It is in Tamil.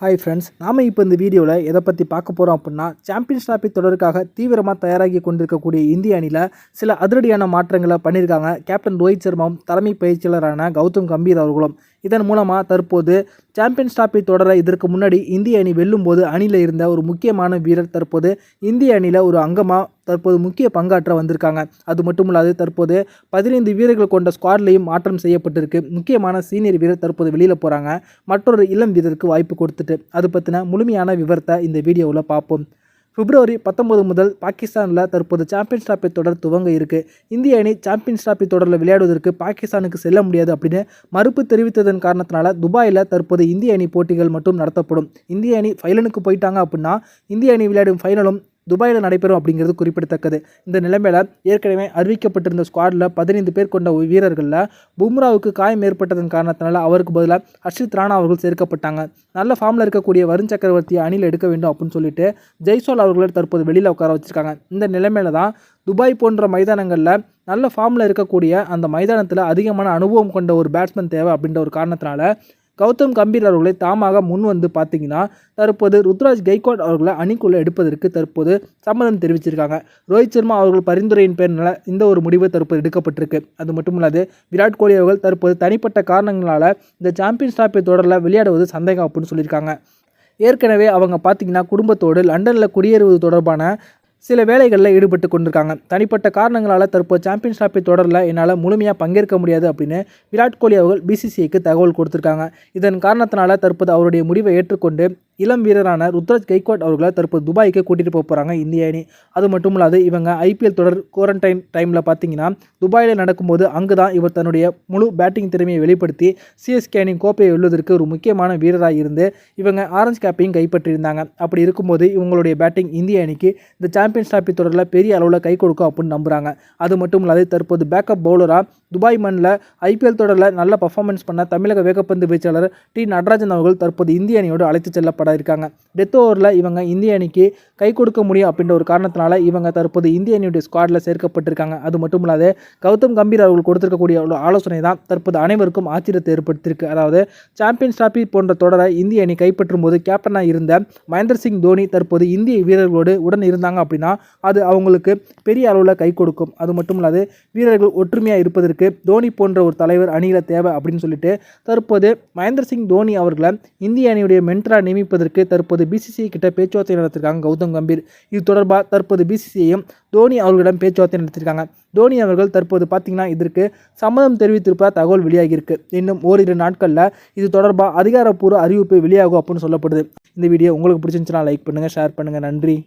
ஹாய் ஃப்ரெண்ட்ஸ் நாம் இப்போ இந்த வீடியோவில் எதை பற்றி பார்க்க போகிறோம் அப்படின்னா சாம்பியன்ஸ் டிராபி தொடருக்காக தீவிரமாக தயாராகி கொண்டிருக்கக்கூடிய இந்திய அணியில் சில அதிரடியான மாற்றங்களை பண்ணியிருக்காங்க கேப்டன் ரோஹித் சர்மாவும் தலைமை பயிற்சியாளரான கௌதம் கம்பீர் அவர்களும். இதன் மூலமாக தற்போது சாம்பியன்ஸ் டிராபி தொடர இதற்கு முன்னாடி இந்திய அணி வெல்லும் போது அணியில் இருந்த ஒரு முக்கியமான வீரர் தற்போது இந்திய அணியில் ஒரு அங்கமாக தற்போது முக்கிய பங்காற்ற வந்திருக்காங்க. அது மட்டுமில்லாது தற்போது பதினைந்து வீரர்கள் கொண்ட ஸ்குவாட்லேயும் மாற்றம் செய்யப்பட்டிருக்கு. முக்கியமான சீனியர் வீரர் தற்போது வெளியில் போகிறாங்க மற்றொரு இளம் வீரருக்கு வாய்ப்பு கொடுத்துட்டு அது பற்றின முழுமையான விவரத்தை இந்த வீடியோவில் பார்ப்போம். பிப்ரவரி பத்தொன்பது முதல் பாகிஸ்தானில் தற்போது சாம்பியன்ஸ் டிராபி தொடர் துவங்க இருக்குது இந்திய அணி சாம்பியன்ஸ் டிராபி தொடரில் விளையாடுவதற்கு பாகிஸ்தானுக்கு செல்ல முடியாது அப்படின்னு மறுப்பு தெரிவித்ததன் காரணத்தினால துபாயில் தற்போது இந்திய அணி போட்டிகள் மட்டும் நடத்தப்படும். இந்திய அணி ஃபைனலுக்கு போயிட்டாங்க அப்படின்னா இந்திய அணி விளையாடும் ஃபைனலும் துபாயில் நடைபெறும் அப்படிங்கிறது குறிப்பிடத்தக்கது. இந்த நிலைமையில் ஏற்கனவே அறிவிக்கப்பட்டிருந்த ஸ்குவாடில் பதினைந்து பேர் கொண்ட வீரர்களில் பும்ராவுக்கு காயம் ஏற்பட்டதன் காரணத்தினால அவருக்கு பதிலாக ஹர்ஷித் ராணா அவர்கள் சேர்க்கப்பட்டாங்க. நல்ல ஃபார்மில் இருக்கக்கூடிய வருண் சக்கரவர்த்தியை அணியில் எடுக்க வேண்டும் அப்படின்னு சொல்லிட்டு ஜெய்சோல் அவர்களை தற்போது வெளியில் உட்கார வச்சிருக்காங்க. இந்த நிலைமையில தான் துபாய் போன்ற மைதானங்களில் நல்ல ஃபார்மில் இருக்கக்கூடிய அந்த மைதானத்தில் அதிகமான அனுபவம் கொண்ட ஒரு பேட்ஸ்மேன் தேவை அப்படின்ற ஒரு காரணத்தினால கௌதம் கம்பீர் அவர்களை தாமாக முன் வந்து பார்த்தீங்கன்னா தற்போது ருத்ராஜ் கெய்க்வாட் அவர்களை அணிக்குள்ளே எடுப்பதற்கு தற்போது சம்மதம் தெரிவிச்சிருக்காங்க. ரோஹித் சர்மா அவர்கள் பரிந்துரையின் பேரில் இந்த ஒரு முடிவு தற்போது எடுக்கப்பட்டிருக்கு. அது மட்டும் இல்லாது விராட் கோலி அவர்கள் தற்போது தனிப்பட்ட காரணங்களால் இந்த சாம்பியன்ஸ் டிராபி தொடரில் விளையாடுவது சந்தேகம் அப்படின்னு சொல்லியிருக்காங்க. ஏற்கனவே அவங்க பார்த்தீங்கன்னா குடும்பத்தோடு லண்டனில் குடியேறுவது தொடர்பான சில வேலைகளில் ஈடுபட்டு கொண்டிருக்காங்க. தனிப்பட்ட காரணங்களால் தற்போது சாம்பியன்ஸ் டிராஃபி தொடரில் என்னால் முழுமையாக பங்கேற்க முடியாது அப்படின்னு விராட் கோலி அவர்கள் பிசிசிஐக்கு தகவல் கொடுத்துருக்காங்க. இதன் காரணத்தினால தற்போது அவருடைய முடிவை ஏற்றுக்கொண்டு இளம் வீரரான ருத்ராஜ் கைக்வாட் அவர்களை தற்போது துபாய்க்கு கூட்டிகிட்டு போக போகிறாங்க இந்திய அணி. அது மட்டும் இல்லாது இவங்க ஐபிஎல் தொடர் குவாரண்டைன் டைமில் பார்த்தீங்கன்னா துபாயில் நடக்கும்போது அங்கு தான் இவர் தன்னுடைய முழு பேட்டிங் திறமையை வெளிப்படுத்தி சிஎஸ்கே அணி கோப்பையை வெல்வதற்கு ஒரு முக்கியமான வீரராக இருந்து இவங்க ஆரஞ்ச் கேப்பையும் கைப்பற்றியிருந்தாங்க. அப்படி இருக்கும்போது இவங்களுடைய பேட்டிங் இந்திய அணிக்கு இந்த சாம்பியன்ஸ் டிராஃபி தொடரில் பெரிய அளவில் கை கொடுக்கும் அப்படின்னு நம்புகிறாங்க அது மட்டும் இல்லாது தற்போது பேக்கப் பவுலராக துபாய் மண்ணில் ஐபிஎல் தொடரில் நல்ல பர்ஃபார்மன்ஸ் பண்ண தமிழக வேகப்பந்து வீச்சாளர் டி நடராஜன் அவர்கள் தற்போது இந்திய அணியோடு அழைத்து செல்லப்பட இருக்காங்க. டெத் ஓவரில் இவங்க இந்திய அணிக்கு கை கொடுக்க முடியும் அப்படின்ற ஒரு காரணத்தினால இவங்க தற்போது இந்திய அணியுடைய ஸ்குவாடில் சேர்க்கப்பட்டிருக்காங்க. அது மட்டும் இல்லாது கௌதம் கம்பீர் அவர்கள் கொடுத்திருக்கக்கூடிய ஒரு ஆலோசனை தான் தற்போது அனைவருக்கும் ஆச்சரியத்தை ஏற்படுத்தியிருக்கு. அதாவது சாம்பியன்ஸ் டிராபி போன்ற தொடரை இந்திய அணி கைப்பற்றும் போது கேப்டனாக இருந்த மகேந்திர சிங் தோனி தற்போது இந்திய வீரர்களோடு உடன் இருந்தாங்க அப்படின்னா அது அவங்களுக்கு பெரிய அளவில் கை கொடுக்கும். அது மட்டும் இல்லாது வீரர்கள் ஒற்றுமையாக இருப்பதற்கு தோனி போன்ற ஒரு தலைவர் அணியில் தேவை அப்படின்னு சொல்லிட்டு தற்போது மகேந்திர சிங் தோனி அவர்களை இந்திய அணியுடைய மென்டராக என்பதற்கு தற்போது பிசிசிஐ கிட்ட பேச்சுவார்த்தை நடத்திருக்காங்க கௌதம் கம்பீர். இது தொடர்பாக தற்போது பிசிசிஐயும் தோனி அவர்களிடம் பேச்சுவார்த்தை நடத்திருக்காங்க. தோனி அவர்கள் தற்போது பார்த்தீங்கன்னா இதற்கு சம்மதம் தெரிவித்திருப்பதாக தகவல் வெளியாகியிருக்கு. இன்னும் ஓரிரு நாட்களில் இது தொடர்பாக அதிகாரப்பூர்வ அறிவிப்பு வெளியாகும் அப்படின்னு சொல்லப்படுது. இந்த வீடியோ உங்களுக்கு பிடிச்சிருந்துச்சுன்னா லைக் பண்ணுங்கள் ஷேர் பண்ணுங்கள் நன்றி.